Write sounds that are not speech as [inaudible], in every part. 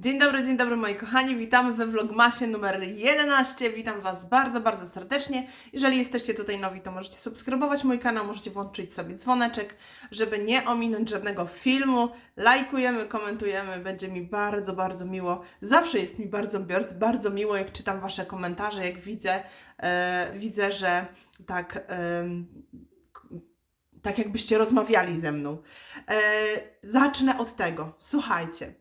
Dzień dobry, dzień dobry moi kochani, witamy we Vlogmasie numer 11. Witam Was bardzo, bardzo serdecznie. Jeżeli jesteście tutaj nowi, to możecie subskrybować mój kanał, możecie włączyć sobie dzwoneczek, żeby nie ominąć żadnego filmu. Lajkujemy, komentujemy, będzie mi bardzo, bardzo miło. Zawsze jest mi bardzo, bardzo miło, jak czytam Wasze komentarze, jak widzę, e, widzę, że tak... em, tak jakbyście rozmawiali ze mną. E, zacznę od tego. Słuchajcie.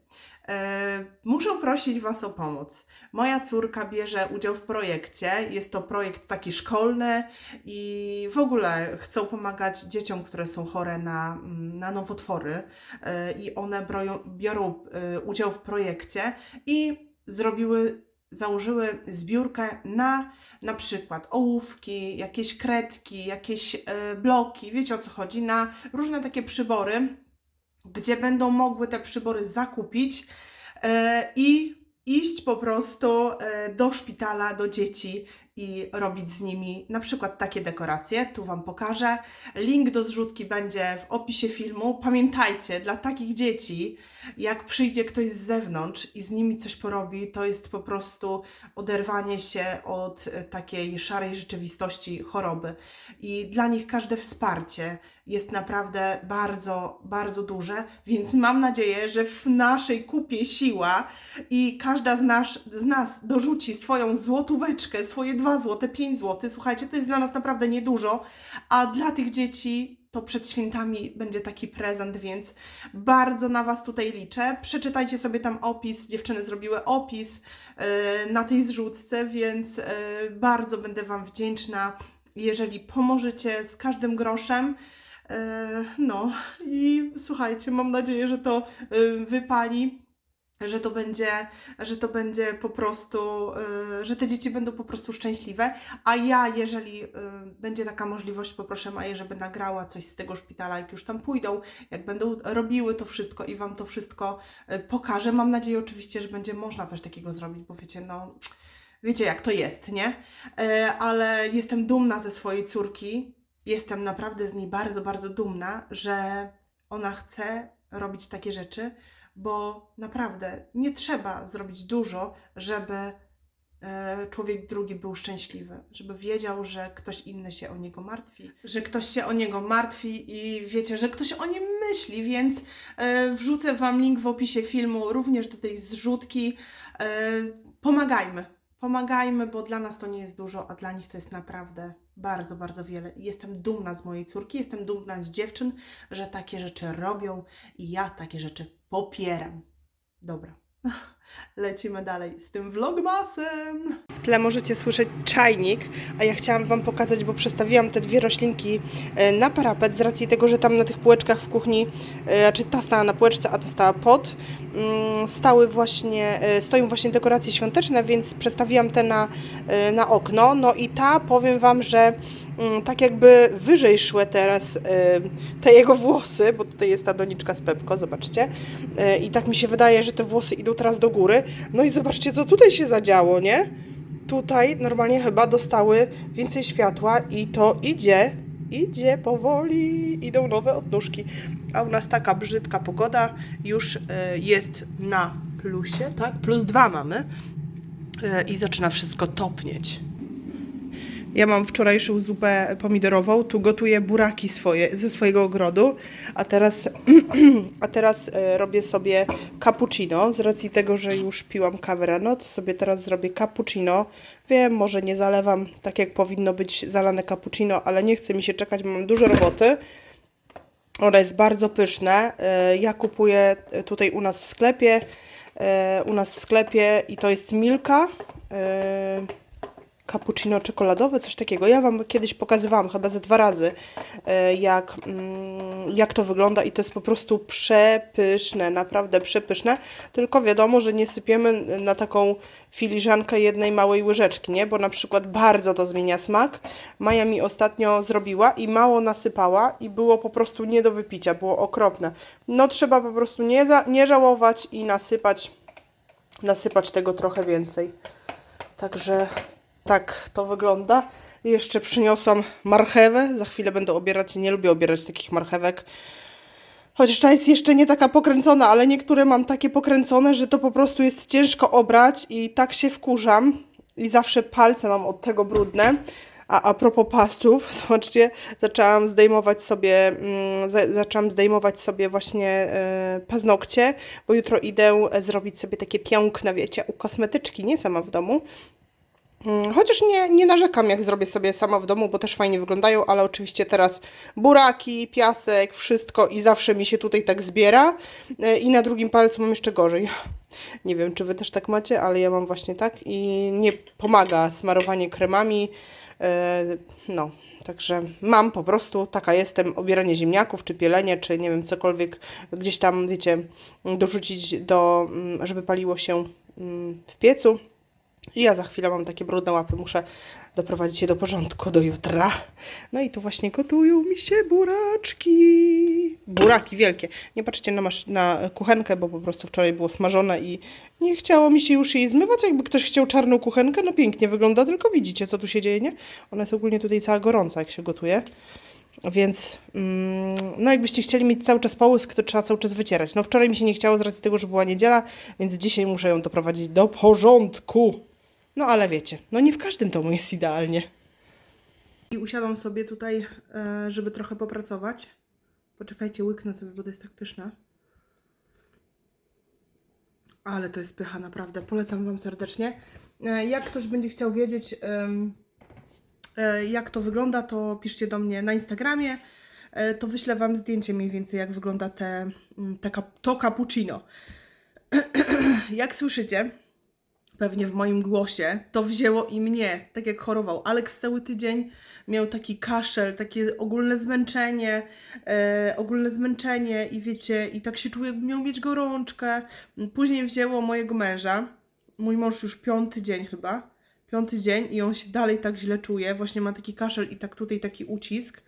E, muszę prosić Was o pomoc. Moja córka bierze udział w projekcie. Jest to projekt taki szkolny i w ogóle chcą pomagać dzieciom, które są chore na, na nowotwory e, i one broją, biorą e, udział w projekcie i zrobiły, założyły zbiórkę na na przykład ołówki, jakieś kredki, jakieś bloki, wiecie o co chodzi, na różne takie przybory, gdzie będą mogły te przybory zakupić e, i iść po prostu e, do szpitala, do dzieci i robić z nimi na przykład takie dekoracje. Tu Wam pokażę. Link do zrzutki będzie w opisie filmu. Pamiętajcie, dla takich dzieci, jak przyjdzie ktoś z zewnątrz i z nimi coś porobi, to jest po prostu oderwanie się od e, takiej szarej rzeczywistości choroby. I dla nich każde wsparcie jest naprawdę bardzo, bardzo duże, [laughs] więc mam nadzieję, że w naszej kupie siła i każda z, nas, z nas dorzuci swoją złotóweczkę, swoje 2 złote, 5 zł. Słuchajcie, to jest dla nas naprawdę niedużo, a dla tych dzieci to przed świętami będzie taki prezent, więc bardzo na Was tutaj liczę. Przeczytajcie sobie tam opis, dziewczyny zrobiły opis e, na tej zrzutce, więc e, bardzo będę Wam wdzięczna, jeżeli pomożecie z każdym groszem. E, No i słuchajcie, mam nadzieję, że to e, wypali, że to będzie, że to będzie po prostu, e, że te dzieci będą po prostu szczęśliwe. A ja, jeżeli e, będzie taka możliwość, poproszę Maję, żeby nagrała coś z tego szpitala, jak już tam pójdą, jak będą robiły to wszystko i Wam to wszystko e, pokażę. Mam nadzieję oczywiście, że będzie można coś takiego zrobić, bo wiecie, no. Wiecie, jak to jest, nie? Ale jestem dumna ze swojej córki, jestem naprawdę z niej bardzo, bardzo dumna, że ona chce robić takie rzeczy, bo naprawdę nie trzeba zrobić dużo, żeby e, człowiek drugi był szczęśliwy, żeby wiedział, że ktoś inny się o niego martwi, że ktoś się o niego martwi i wiecie, że ktoś o nim myśli, więc e, wrzucę Wam link w opisie filmu również do tej zrzutki. E, pomagajmy, pomagajmy, bo dla nas to nie jest dużo, a dla nich to jest naprawdę bardzo, bardzo wiele. Jestem dumna z mojej córki, jestem dumna z dziewczyn, że takie rzeczy robią i ja takie rzeczy popieram. Dobra, [laughs] lecimy dalej z tym vlogmasem. W tle możecie słyszeć czajnik, a ja chciałam Wam pokazać, bo przestawiłam te dwie roślinki e, na parapet z racji tego, że tam na tych półeczkach w kuchni, e, znaczy ta stała na półeczce, a ta stała pod, mm, stały właśnie, e, stoją właśnie dekoracje świąteczne, więc przestawiłam te na, na okno. No i ta, powiem Wam, że tak jakby wyżej szły teraz e, te jego włosy, bo tutaj jest ta doniczka z Pepko, zobaczcie. E, I tak mi się wydaje, że te włosy idą teraz do góry. No i zobaczcie, co tutaj się zadziało, nie? Tutaj normalnie chyba dostały więcej światła i to idzie, idzie powoli, idą nowe odnóżki. A u nas taka brzydka pogoda już e, jest na plusie, tak? Plus dwa mamy i zaczyna wszystko topnieć. Ja mam wczorajszą zupę pomidorową, tu gotuję buraki swoje, ze swojego ogrodu, a teraz, [clears throat] a teraz e, robię sobie cappuccino. Z racji tego, że już piłam kawę rano, to sobie teraz zrobię cappuccino. Wiem, może nie zalewam tak jak powinno być zalane cappuccino, ale nie chce mi się czekać, mam dużo roboty. Ono jest bardzo pyszne. E, Ja kupuję tutaj u nas w sklepie, e, u nas w sklepie i to jest Milka. Cappuccino czekoladowe, coś takiego. Ja Wam kiedyś pokazywałam, chyba ze dwa razy, e, jak, mm, jak to wygląda i to jest po prostu przepyszne, naprawdę przepyszne. Tylko wiadomo, że nie sypiemy na taką filiżankę jednej małej łyżeczki, nie? Bo na przykład bardzo to zmienia smak. Maja mi ostatnio zrobiła i mało nasypała i było po prostu nie do wypicia, było okropne. No trzeba po prostu nie, za, nie żałować i nasypać, nasypać tego trochę więcej. Także tak to wygląda. Jeszcze przyniosłam marchewę. Za chwilę będę obierać. Nie lubię obierać takich marchewek. Chociaż ta jest jeszcze nie taka pokręcona, ale niektóre mam takie pokręcone, że to po prostu jest ciężko obrać i tak się wkurzam. I zawsze palce mam od tego brudne. A a propos pasów, [laughs] zobaczcie, zaczęłam zdejmować sobie, mm, za, zaczęłam zdejmować sobie właśnie e, paznokcie, bo jutro idę e, zrobić sobie takie piękne, wiecie, u kosmetyczki, nie sama w domu. Mm, Chociaż nie, nie narzekam, jak zrobię sobie sama w domu, bo też fajnie wyglądają, ale oczywiście teraz buraki, piasek, wszystko i zawsze mi się tutaj tak zbiera. E, I na drugim palcu mam jeszcze gorzej. Nie wiem, czy wy też tak macie, ale ja mam właśnie tak i nie pomaga smarowanie kremami. E, No, także mam po prostu, taka jestem, obieranie ziemniaków, czy pielenie, czy nie wiem, cokolwiek gdzieś tam, wiecie, dorzucić do, mm, żeby paliło się mm, w piecu. I ja za chwilę mam takie brudne łapy, muszę doprowadzić je do porządku do jutra. No i tu właśnie gotują mi się buraczki. Buraki wielkie. Nie patrzcie na, masz- na kuchenkę, bo po prostu wczoraj było smażone i nie chciało mi się już jej zmywać. Jakby ktoś chciał czarną kuchenkę, no pięknie wygląda, tylko widzicie, co tu się dzieje, nie? Ona jest ogólnie tutaj cała gorąca, jak się gotuje. Więc, mm, no jakbyście chcieli mieć cały czas połysk, to trzeba cały czas wycierać. No wczoraj mi się nie chciało z racji tego, że była niedziela, więc dzisiaj muszę ją doprowadzić do porządku. No ale wiecie, no nie w każdym domu jest idealnie. I usiadłam sobie tutaj, e, żeby trochę popracować. Poczekajcie, łyknę sobie, bo to jest tak pyszne. Ale to jest pycha, naprawdę. Polecam Wam serdecznie. E, Jak ktoś będzie chciał wiedzieć, e, jak to wygląda, to piszcie do mnie na Instagramie. To wyślę Wam zdjęcie mniej więcej, jak wygląda te, mm, te, to cappuccino. [clears throat] jak słyszycie, pewnie w moim głosie, to wzięło i mnie, tak jak chorował. Alex cały tydzień miał taki kaszel, takie ogólne zmęczenie, e, ogólne zmęczenie i wiecie, i tak się czuję, jakby miał mieć gorączkę. Później wzięło mojego męża, mój mąż już piąty dzień chyba, piąty dzień i on się dalej tak źle czuje, właśnie ma taki kaszel i tak tutaj taki ucisk.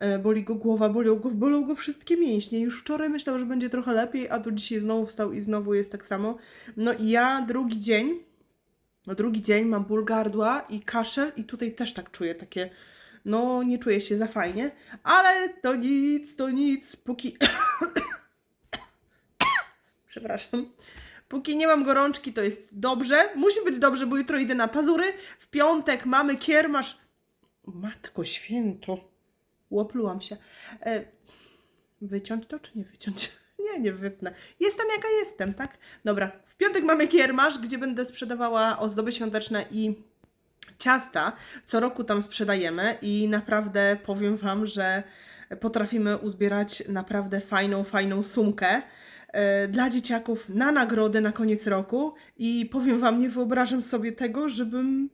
E, Boli go głowa, bolą go, bolą go wszystkie mięśnie. Już wczoraj myślał, że będzie trochę lepiej, a tu dzisiaj znowu wstał i znowu jest tak samo. No i ja drugi dzień, no drugi dzień mam ból gardła i kaszel i tutaj też tak czuję takie, no nie czuję się za fajnie, ale to nic, to nic, póki... [coughs] Przepraszam. Póki nie mam gorączki, to jest dobrze. Musi być dobrze, bo jutro idę na pazury. W piątek mamy kiermasz. Matko święto. Łoplułam się. E, wyciąć to, czy nie wyciąć? Nie, nie wypnę. Jestem jaka jestem, tak? Dobra. W piątek mamy kiermasz, gdzie będę sprzedawała ozdoby świąteczne i ciasta. Co roku tam sprzedajemy i naprawdę powiem Wam, że potrafimy uzbierać naprawdę fajną, fajną sumkę e, dla dzieciaków na nagrody na koniec roku i powiem Wam, nie wyobrażam sobie tego, żebym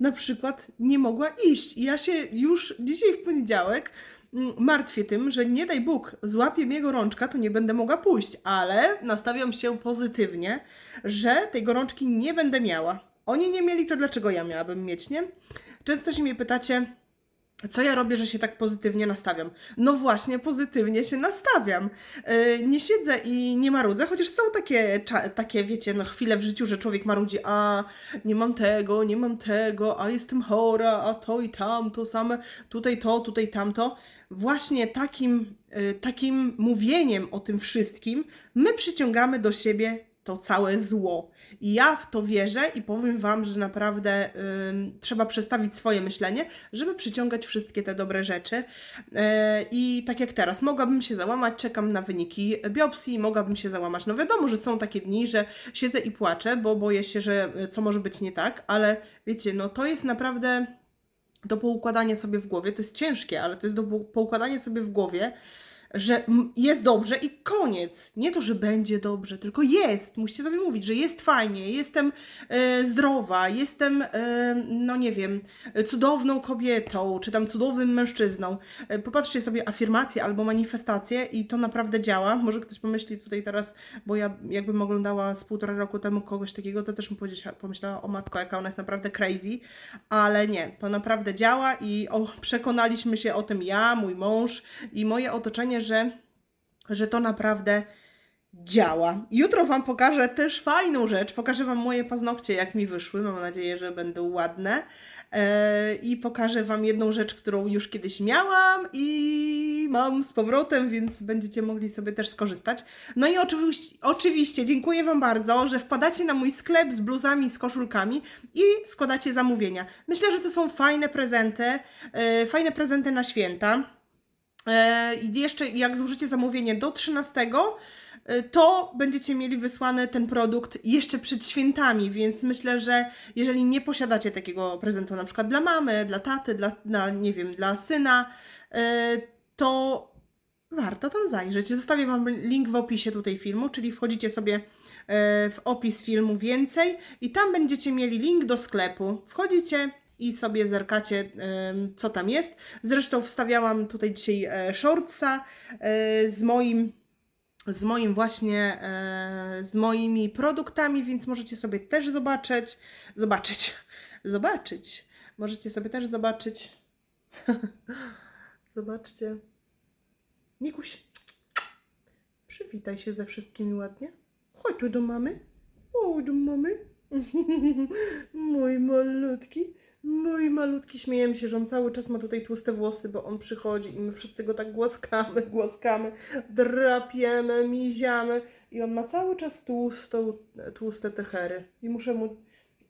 na przykład nie mogła iść. I ja się już dzisiaj w poniedziałek martwię tym, że nie daj Bóg, złapie mnie gorączka, to nie będę mogła pójść, ale nastawiam się pozytywnie, że tej gorączki nie będę miała. Oni nie mieli, to dlaczego ja miałabym mieć, nie? Często się mnie pytacie, co ja robię, że się tak pozytywnie nastawiam? No właśnie, pozytywnie się nastawiam. Yy, nie siedzę i nie marudzę, chociaż są takie, takie wiecie, no chwile w życiu, że człowiek marudzi, a nie mam tego, nie mam tego, a jestem chora, a to i tam, to same, tutaj to, tutaj tamto. Właśnie takim, yy, takim mówieniem o tym wszystkim my przyciągamy do siebie to całe zło. I ja w to wierzę i powiem Wam, że naprawdę ym, trzeba przestawić swoje myślenie, żeby przyciągać wszystkie te dobre rzeczy. E, I tak jak teraz, mogłabym się załamać, czekam na wyniki biopsji, mogłabym się załamać. No wiadomo, że są takie dni, że siedzę i płaczę, bo boję się, że e, co może być nie tak, ale wiecie, no to jest naprawdę do poukładania sobie w głowie. To jest ciężkie, ale to jest do pou- poukładania sobie w głowie, że jest dobrze i koniec. Nie to, że będzie dobrze, tylko jest. Musicie sobie mówić, że jest fajnie, jestem e, zdrowa, jestem, e, no nie wiem, cudowną kobietą, czy tam cudownym mężczyzną. E, popatrzcie sobie afirmacje albo manifestacje i to naprawdę działa. Może ktoś pomyśli tutaj teraz, bo ja jakbym oglądała z półtora roku temu kogoś takiego, to też bym pomyślała, o matko, jaka ona jest naprawdę crazy, ale nie, to naprawdę działa i o, przekonaliśmy się o tym ja, mój mąż i moje otoczenie, że, że to naprawdę działa. Jutro Wam pokażę też fajną rzecz. Pokażę Wam moje paznokcie, jak mi wyszły. Mam nadzieję, że będą ładne. E, I pokażę Wam jedną rzecz, którą już kiedyś miałam i mam z powrotem, więc będziecie mogli sobie też skorzystać. No i oczywiście, oczywiście dziękuję Wam bardzo, że wpadacie na mój sklep z bluzami, z koszulkami i składacie zamówienia. Myślę, że to są fajne prezenty, e, fajne prezenty na święta. E, I jeszcze jak złożycie zamówienie do 13, e, to będziecie mieli wysłany ten produkt jeszcze przed świętami, więc myślę, że jeżeli nie posiadacie takiego prezentu na przykład dla mamy, dla taty, dla, dla nie wiem, dla syna, e, to warto tam zajrzeć. Zostawię Wam link w opisie tutaj filmu, czyli wchodzicie sobie w opis filmu więcej i tam będziecie mieli link do sklepu. Wchodzicie i sobie zerkacie, co tam jest. Zresztą wstawiałam tutaj dzisiaj e, shortsa e, z moim z moim właśnie, e, z moimi produktami, więc możecie sobie też zobaczyć, zobaczyć, zobaczyć. Możecie sobie też zobaczyć. [laughs] Zobaczcie. Nikuś, przywitaj się ze wszystkimi ładnie. Chodź tu do mamy. O, do mamy. [laughs] Mój malutki. Mój malutki, śmiejemy się, że on cały czas ma tutaj tłuste włosy, bo on przychodzi i my wszyscy go tak głaskamy, [laughs] głaskamy, drapiemy, miziamy i on ma cały czas tłustą, tłuste techery i muszę mu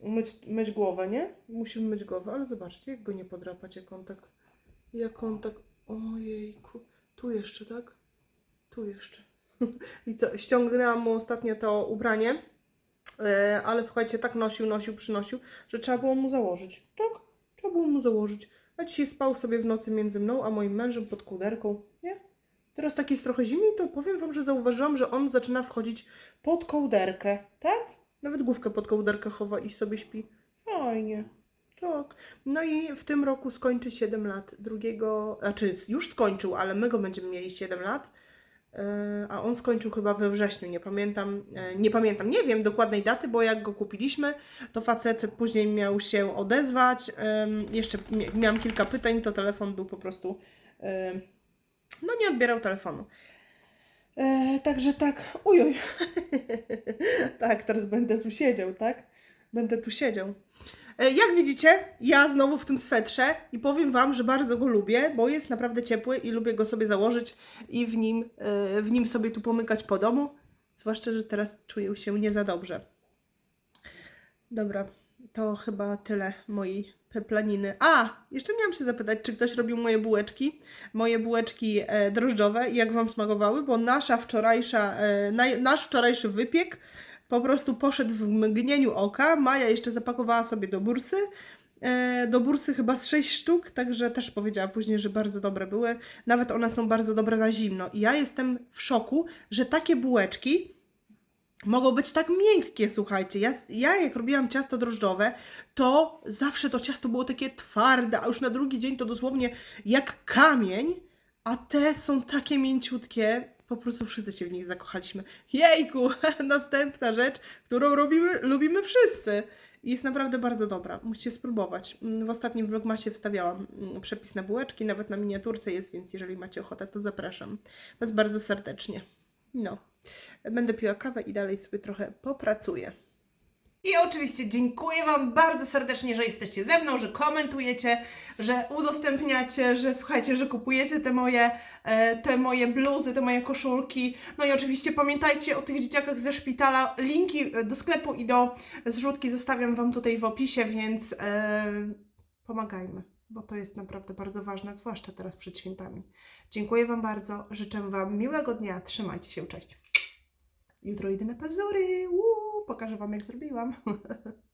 myć, myć głowę, nie? Musimy myć głowę, ale zobaczcie, jak go nie podrapać, jak on tak, jak on tak, ojejku, tu jeszcze, tak? Tu jeszcze. [laughs] I co, ściągnęłam mu ostatnio to ubranie, ale słuchajcie, tak nosił, nosił, przynosił, że trzeba było mu założyć. Tak, trzeba było mu założyć. A dzisiaj spał sobie w nocy między mną a moim mężem pod kołderką, nie? Teraz tak jest trochę zimniej, to powiem Wam, że zauważyłam, że on zaczyna wchodzić pod kołderkę, tak? Nawet główkę pod kołderkę chowa i sobie śpi. Fajnie. Tak. No i w tym roku skończy 7 lat. Drugiego, znaczy już skończył, ale my go będziemy mieli 7 lat. E, a on skończył chyba we wrześniu, nie pamiętam, e, nie pamiętam, nie wiem dokładnej daty, bo jak go kupiliśmy, to facet później miał się odezwać, jeszcze mia- miałam kilka pytań, to telefon był po prostu, em, no nie odbierał telefonu. E, także tak, ujoj, [laughs] tak, teraz będę tu siedział, tak, będę tu siedział. E, Jak widzicie, ja znowu w tym swetrze i powiem Wam, że bardzo go lubię, bo jest naprawdę ciepły i lubię go sobie założyć i w nim, e, w nim sobie tu pomykać po domu. Zwłaszcza, że teraz czuję się nie za dobrze. Dobra, to chyba tyle mojej peplaniny. A, jeszcze miałam się zapytać, czy ktoś robił moje bułeczki, moje bułeczki e, drożdżowe i jak Wam smakowały, bo nasza wczorajsza, nasz wczorajszy wypiek po prostu poszedł w mgnieniu oka. Maja jeszcze zapakowała sobie do bursy. E, Do bursy chyba z 6 sztuk, także też powiedziała później, że bardzo dobre były. Nawet one są bardzo dobre na zimno. I ja jestem w szoku, że takie bułeczki mogą być tak miękkie, słuchajcie. Ja, ja jak robiłam ciasto drożdżowe, to zawsze to ciasto było takie twarde, a już na drugi dzień to dosłownie jak kamień, a te są takie mięciutkie. Po prostu wszyscy się w nich zakochaliśmy. Jejku, [laughs] następna rzecz, którą robimy, lubimy wszyscy. Jest naprawdę bardzo dobra. Musicie spróbować. W ostatnim vlogmasie wstawiałam mm, przepis na bułeczki, nawet na miniaturce jest, więc jeżeli macie ochotę, to zapraszam Was bardzo serdecznie. No, będę piła kawę i dalej sobie trochę popracuję. I oczywiście dziękuję Wam bardzo serdecznie, że jesteście ze mną, że komentujecie, że udostępniacie, że słuchajcie, że kupujecie te moje, e, te moje bluzy, te moje koszulki. No i oczywiście pamiętajcie o tych dzieciakach ze szpitala. Linki e, do sklepu i do zrzutki zostawiam Wam tutaj w opisie, więc e, pomagajmy, bo to jest naprawdę bardzo ważne, zwłaszcza teraz przed świętami. Dziękuję Wam bardzo, życzę Wam miłego dnia, trzymajcie się, cześć. Jutro idę na pazury, Uuu, pokażę Wam jak zrobiłam. [laughs]